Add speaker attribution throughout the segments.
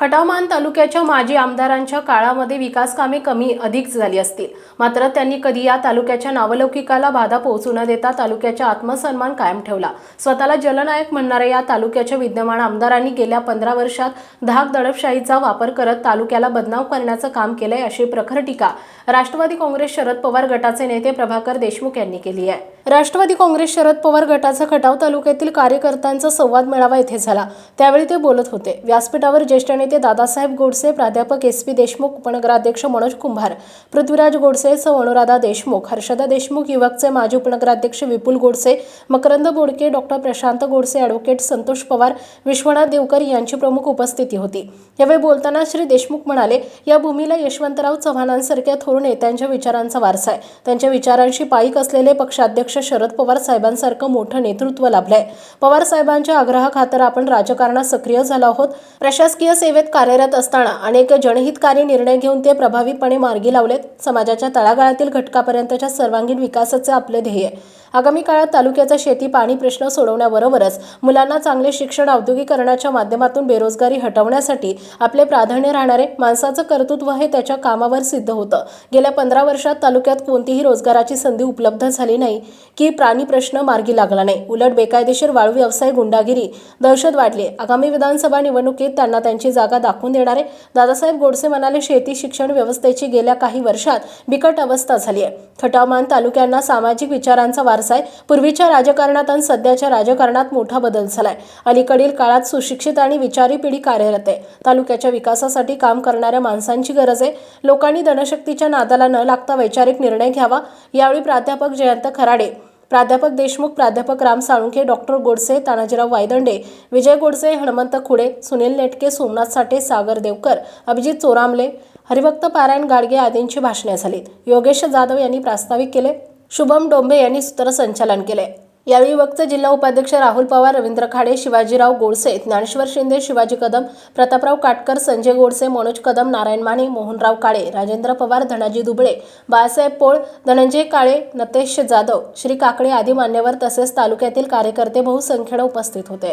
Speaker 1: खटावमान तालुक्याच्या माजी आमदारांच्या काळामध्ये विकास कामे कमी अधिक झाली असतील. मात्र त्यांनी कधी या तालुक्याच्या नावलौकिकाला बाधा पोहोचू न देता तालुक्याचा आत्मसन्मान कायम ठेवला. स्वतःला जलनायक म्हणणाऱ्या या तालुक्याच्या विद्यमान आमदारांनी गेल्या पंधरा वर्षात धाक दडपशाहीचा वापर करत तालुक्याला बदनाम करण्याचं काम केलंय अशी प्रखर टीका राष्ट्रवादी काँग्रेस शरद पवार गटाचे नेते प्रभाकर देशमुख यांनी केली आहे. राष्ट्रवादी काँग्रेस शरद पवार गटाचा खटाव तालुक्यातील कार्यकर्त्यांचा संवाद मेळावा येथे झाला. त्यावेळी ते बोलत होते. व्यासपीठावर ज्येष्ठ नेते नेते दादासाहेब गोडसे प्राध्यापक एस पी देशमुख उपनगराध्यक्ष मनोज कुंभार पृथ्वीराज गोडसे सौ. अनुराधा देशमुख हर्षदा देशमुख युवकचे माजी उपनगराध्यक्ष विपुल गोडसे मकरंद बोडके डॉक्टर प्रशांत गोडसे ॲडव्होकेट संतोष पवार विश्वनाथ देवकर यांची प्रमुख उपस्थिती होती. यावेळी बोलताना श्री देशमुख म्हणाले या भूमीला यशवंतराव चव्हाणांसारख्या थोर नेत्यांच्या विचारांचा वारसा आहे. त्यांच्या विचारांशी पायिक असलेले पक्षाध्यक्ष शरद पवार साहेबांसारखं मोठं नेतृत्व लाभलंय. पवार साहेबांच्या आग्रहाखातर आपण राजकारणात सक्रिय झालो आहोत. प्रशासकीय सेवेत कार्यरत असताना अनेक जनहितकारी निर्णय घेऊन ते प्रभावीपणे मार्गी लावलेत समाजाच्या तळागाळातील घटकापर्यंतच्या सर्वांगीण विकासाचे आपले ध्येय आहे. आगामी काळात तालुक्याचा शेती पाणी प्रश्न सोडवण्याबरोबरच मुलांना चांगले शिक्षण औद्योगिकरणाच्या माध्यमातून बेरोजगारी हटवण्यासाठी आपले प्राधान्य राहणारे माणसाचं कर्तृत्व हे त्याच्या कामावर सिद्ध होतं. गेल्या पंधरा वर्षात तालुक्यात कोणतीही रोजगाराची संधी उपलब्ध झाली नाही की प्राणी प्रश्न मार्गी लागला नाही. उलट बेकायदेशीर वाळू व्यवसाय गुंडागिरी दहशत वाढली. आगामी विधानसभा निवडणुकीत त्यांना त्यांची जागा दाखवून देणारे दादासाहेब गोडसे म्हणाले शेती शिक्षण व्यवस्थेची गेल्या काही वर्षात बिकट अवस्था झाली आहे. खटावमान तालुक्यांना सामाजिक विचारांचा फारसा आहे. पूर्वीच्या राजकारणात आणि सध्याच्या राजकारणात मोठा बदल झालाय. अलीकडील काळात सुशिक्षित आणि विचारी पिढी कार्यरत आहे. तालुक्याच्या विकासासाठी काम करणाऱ्या माणसांची गरज आहे. लोकांनी धनशक्तीच्या नादाला न लागता वैचारिक निर्णय घ्यावा. यावेळी प्राध्यापक जयंत खराडे प्राध्यापक देशमुख प्राध्यापक राम साळुंखे डॉक्टर गोडसे तानाजीराव वायदंडे विजय गोडसे हनुमंत खुडे सुनील नेटके सोमनाथ साठे सागर देवकर अभिजित चोरामले हरिभक्त पारायण गाडगे आदींची भाषणे झाली योगेश जाधव यांनी प्रास्ताविक केले. शुभम डोंबे यांनी सूत्रसंचालन केले. यावेळी वक्त जिल्हा उपाध्यक्ष राहुल पवार रवींद्र खाडे शिवाजीराव गोडसे ज्ञानेश्वर शिंदे शिवाजी कदम प्रतापराव काटकर संजय गोडसे मनोज कदम नारायण माने मोहनराव काळे राजेंद्र पवार धनाजी दुबळे बाळासाहेब पोळ धनंजय काळे नतेश जाधव श्री काकडे आदी मान्यवर तसेच तालुक्यातील कार्यकर्ते बहुसंख्येने उपस्थित होते.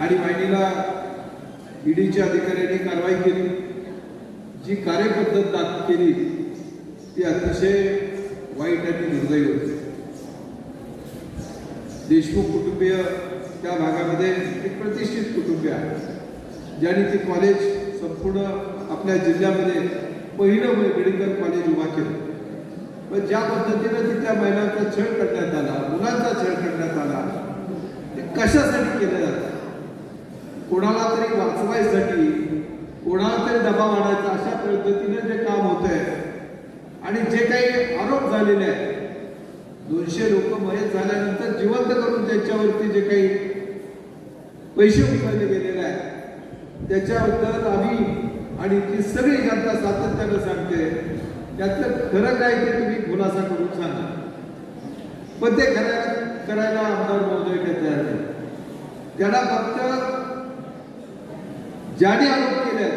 Speaker 2: आणि ईडीच्या अधिकाऱ्यांनी कारवाई केली. जी कार्यपद्धत केली ती अतिशय वाईट आणि दुर्दैव होती. देशमुख कुटुंबीय त्या भागामध्ये एक प्रतिष्ठित कुटुंबीय आहे ज्याने ते कॉलेज संपूर्ण आपल्या जिल्ह्यामध्ये पहिलं मेडिकल कॉलेज उभा केलं. पण ज्या पद्धतीनं तिथल्या महिलांचा छळ करण्यात आला मुलांचा छळ करण्यात आला ते कशासाठी केलं जातं? कोणाला तरी वाचवायसाठी कोणाला तरी दबाव आणायचा अशा पद्धतीने जे काम होत आहे आणि जे काही आरोप झालेले आहेत दोनशे लोक मयत झाल्यानंतर जिवंत करून त्यांच्यावरती जे काही पैसे उचलले गेलेले आहेत त्याच्याबद्दल आम्ही आणि ती सगळी जनता सातत्यानं सांगते. त्यातलं खरं काय ते तुम्ही खुलासा करून सांगा. पण ते करायला करायला आमदार महोदय काही तयार नाही. त्यांना फक्त ज्याने आरोप केले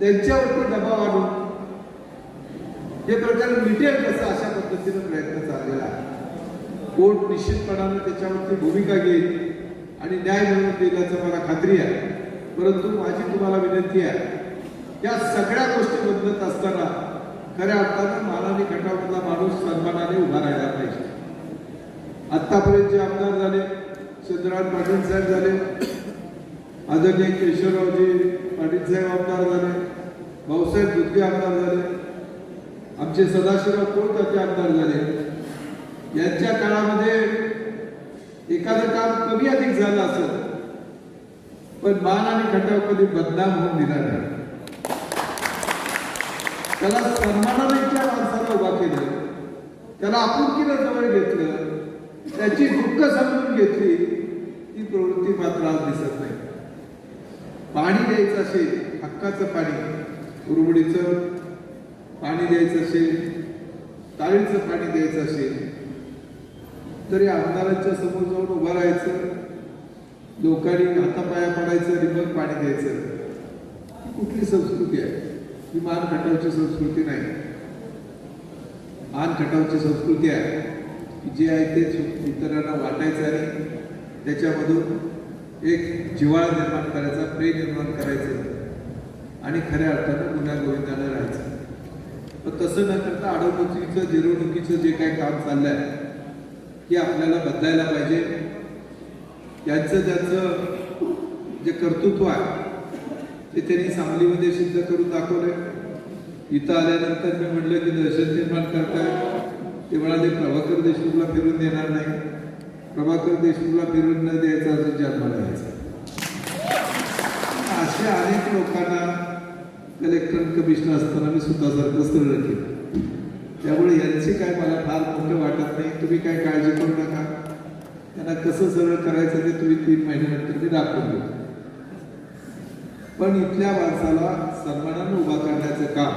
Speaker 2: त्यांच्यावरती दबाव आणून हे प्रकरण मिटेल कसं? अशा पद्धतीनं प्रयत्न चाललेला आहे. कोर्ट निश्चितपणानं त्याच्यावरती भूमिका घेईल आणि न्याय मिळवून देईल याचं मला खात्री आहे. परंतु माझी तुम्हाला विनंती आहे या सगळ्या गोष्टी बदलत असताना खऱ्या अर्थानं मानाने खटावला माणूस सन्मानाने उभा राहायला पाहिजे. आत्तापर्यंत जे आमदार झाले चंद्रकांत पाटील साहेब झाले आदरणीय केशवरावजी पाटील साहेब आमदार झाले भाऊसाहेब दुधगे आमदार झाले आमचे सदाशिवराव कोळकाचे आमदार झाले. यांच्या काळामध्ये एखादं काम कमी अधिक झालं असत पण मान आणि खटाव कधी बदनाम होऊन दिला नाही. त्याला सन्मानाने त्या माणसाला उभा केलं त्याला आपुलकीनं जवळ घेतलं त्याची दुःख समजून घेतली ती प्रवृत्ती मात्र आज दिसत नाही. पाणी द्यायचं असेल हक्काचं पाणी उरबडीचं पाणी द्यायचं असेल ताळीचं पाणी द्यायचं असेल तरी आमदारांच्या समोर जाऊन उभं राहायचं लोकांनी हातापाया पडायचं आणि पाणी द्यायचं. कुठली संस्कृती आहे? ही मान खटावची संस्कृती नाही. मान खटावची संस्कृती आहे की जे आहे ते इतरांना वाटायचं आणि त्याच्यामधून एक जिव्हाळा निर्माण करायचा प्रेम निर्माण करायचं आणि खऱ्या अर्थानं गुन्हा गोविंदाला राहायचं. पण तसं न करता अडवणुकीचं जिरवणुकीचं जे काही काम चाललंय हे आपल्याला बदलायला पाहिजे. यांचं त्यांचं जे कर्तृत्व आहे ते त्यांनी सांगलीमध्ये सिद्ध करून दाखवलंय. इथं आल्यानंतर मी म्हटलं की दहशत निर्माण करताय. ते म्हणाले प्रभाकर देशमुखला फिरून देणार नाही. प्रभाकर देशमुखला फिरून न द्यायचा अजून जन्म द्यायचा अशा अनेक लोकांना कलेक्टर कमिशनर असताना मी स्वतःसारखं सरळ केलं. त्यामुळे यांची काय मला फार मोठं वाटत नाही. तुम्ही काय काळजी करू नका. त्यांना कसं सरळ करायचं ते तुम्ही तीन महिन्यानंतर मी दाखवून देतो. पण इथल्या माणसाला सन्मानानं उभा करण्याचं काम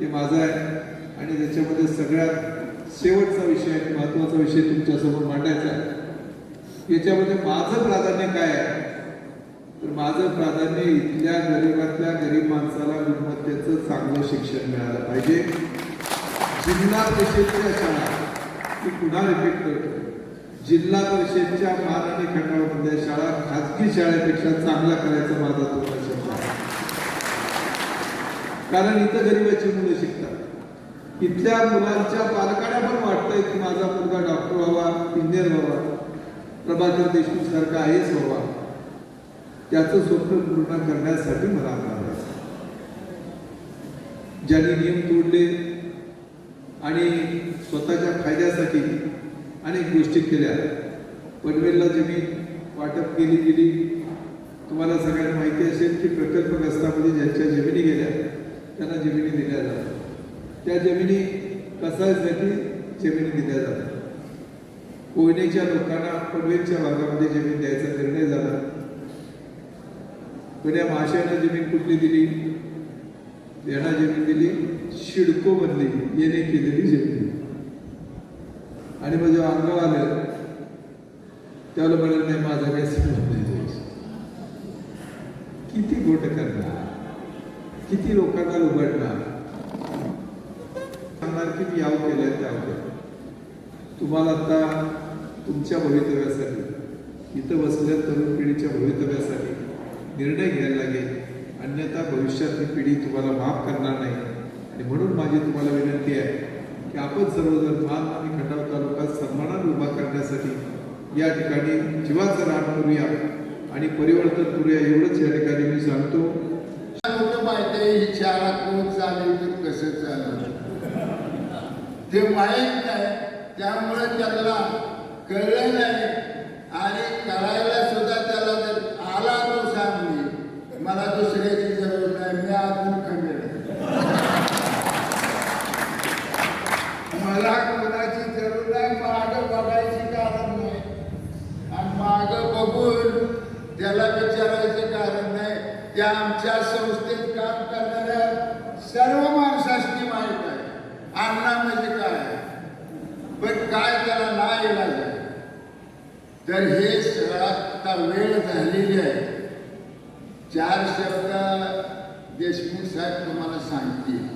Speaker 2: हे माझं आहे. आणि त्याच्यामध्ये सगळ्यात शेवटचा विषय महत्त्वाचा महत्त्वाचा विषय तुमच्यासमोर मांडायचा आहे. याच्यामध्ये माझं प्राधान्य काय आहे? तर माझं प्राधान्य इथल्या गरिबातल्या गरीब माणसाला गुणवत्तेचं चांगलं शिक्षण मिळालं पाहिजे. जिल्हा परिषदच्या शाळा मी पुन्हा रिपीट करतो. जिल्हा परिषदच्या मान आणि खंडाळमधल्या शाळा खाजगी शाळेपेक्षा चांगला करायचा माझा तो प्रश्न कारण इथं गरिबाची मुलं शिकतात. इथल्या मुलांच्या पालकांना पण वाटतंय की माझा मुलगा डॉक्टर व्हावा इंजिनियर व्हावा प्रभाकर देशमुख सारखा आहेच व्हावा. त्याचं स्वप्न पूर्ण करण्यासाठी मला आणायचं ज्यांनी नियम तोडले आणि स्वतःच्या फायद्यासाठी अनेक गोष्टी केल्या. पनवेलला जमीन वाटप केली गेली तुम्हाला सगळ्यांना माहिती असेल की प्रकल्पग्रस्तामध्ये ज्यांच्या जमिनी गेल्या त्यांना जमिनी दिल्या जातात. त्या जमिनी कसायसाठी जमिनी दिल्या जातात. कोयनेच्या लोकांना पनवेलच्या भागामध्ये जमीन द्यायचा निर्णय झाला. पण या महाशयानं जमीन कुठली दिली? यांना जमीन दिली. शिडको बनली येणे केलेली जमीन. आणि मग जेव्हा अंगावर आलं त्याला म्हणाल नाही माझा काही संबंध नाही किती गोट करणार? किती लोकांना उघडणार सांगणार की मी याव केलंय त्याव केलं तुम्हाला आता तुमच्या भवितव्यासाठी इथं बसल्या तरुण पिढीच्या भवितव्यासाठी निर्णय घ्यायला लागेल. अन्यथा भविष्यातली पिढी तुम्हाला माफ करणार नाही. आणि म्हणून माझी तुम्हाला विनंती आहे की आपण सर्वजण मान आणि खटाव तालुका सन्मानाने उभा करण्यासाठी या ठिकाणी जीवाचं रान करूया आणि परिवर्तन करूया एवढंच या ठिकाणी मी सांगतो.
Speaker 3: कुठं माहिती शाळा कोण चालेल तर कसं चालेल ते माहीत नाही त्यामुळे त्याला कळलं नाही आणि करायला सुद्धा त्याला जर आला तो सांगली मला दुसऱ्याची जरूर नाही मी अजून खंडन मला कोणाची जरूर नाही मागं बघायची कारण नाही आणि मागं बघून त्याला विचारायचं कारण नाही त्या आमच्या संस्थेत काम करणाऱ्या सर्व माणसाची माहीत आहे. अण्णा म्हणजे काय? पण काय त्याला नाही. इलाज आहे तर हे सगळा आता वेळ झालेली आहे. चार शब्द देशमुख साहेब तुम्हाला सांगतील.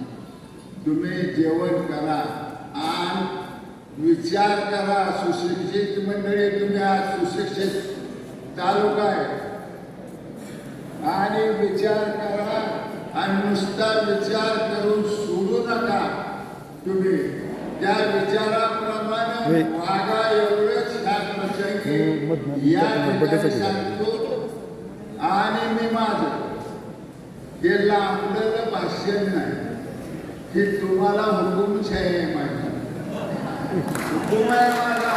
Speaker 3: तुम्ही जेवण करा आणि विचार करा. सुशिक्षित मंडळी तुम्ही आज सुशिक्षित तालुका आहे. आणि विचार करा आणि नुसता विचार करून सोडू नका. तुम्ही त्या विचाराप्रमाणे वागा एवढंच ह्या प्रसंगी. या सांगतो आणि मी माझं हे लांबलेलं भाष्य नाही हे तुम्हाला हुकुमशाही आहे माझी. हुकुम आहे माझा.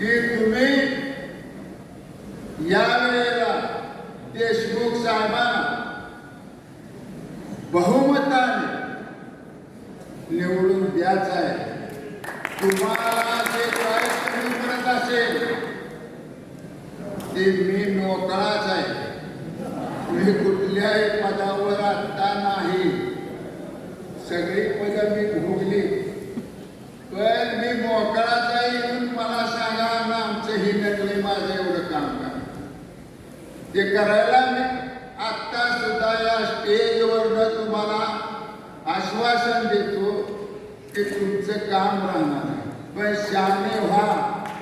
Speaker 3: की तुम्ही यावेळेला देशमुख साहेबांना बहुमताने निवडून द्यायचं आहे तुम्हाला जे काय करत असेल ते मी मोकळाच आहे. मी कुठल्याही पदावर आता नाही. सगळी पदं मी भोगली. पण मी मोकळाच आहे येऊन मला सांगा ना आमचं ही नकली माझं एवढं काम करा ते करायला मी आत्ता सुद्धा या स्टेजवरनं तुम्हाला आश्वासन देतो की तुमचं काम राहणार आहे पण शाने व्हा एवढीच विनंती करतो आणि मा-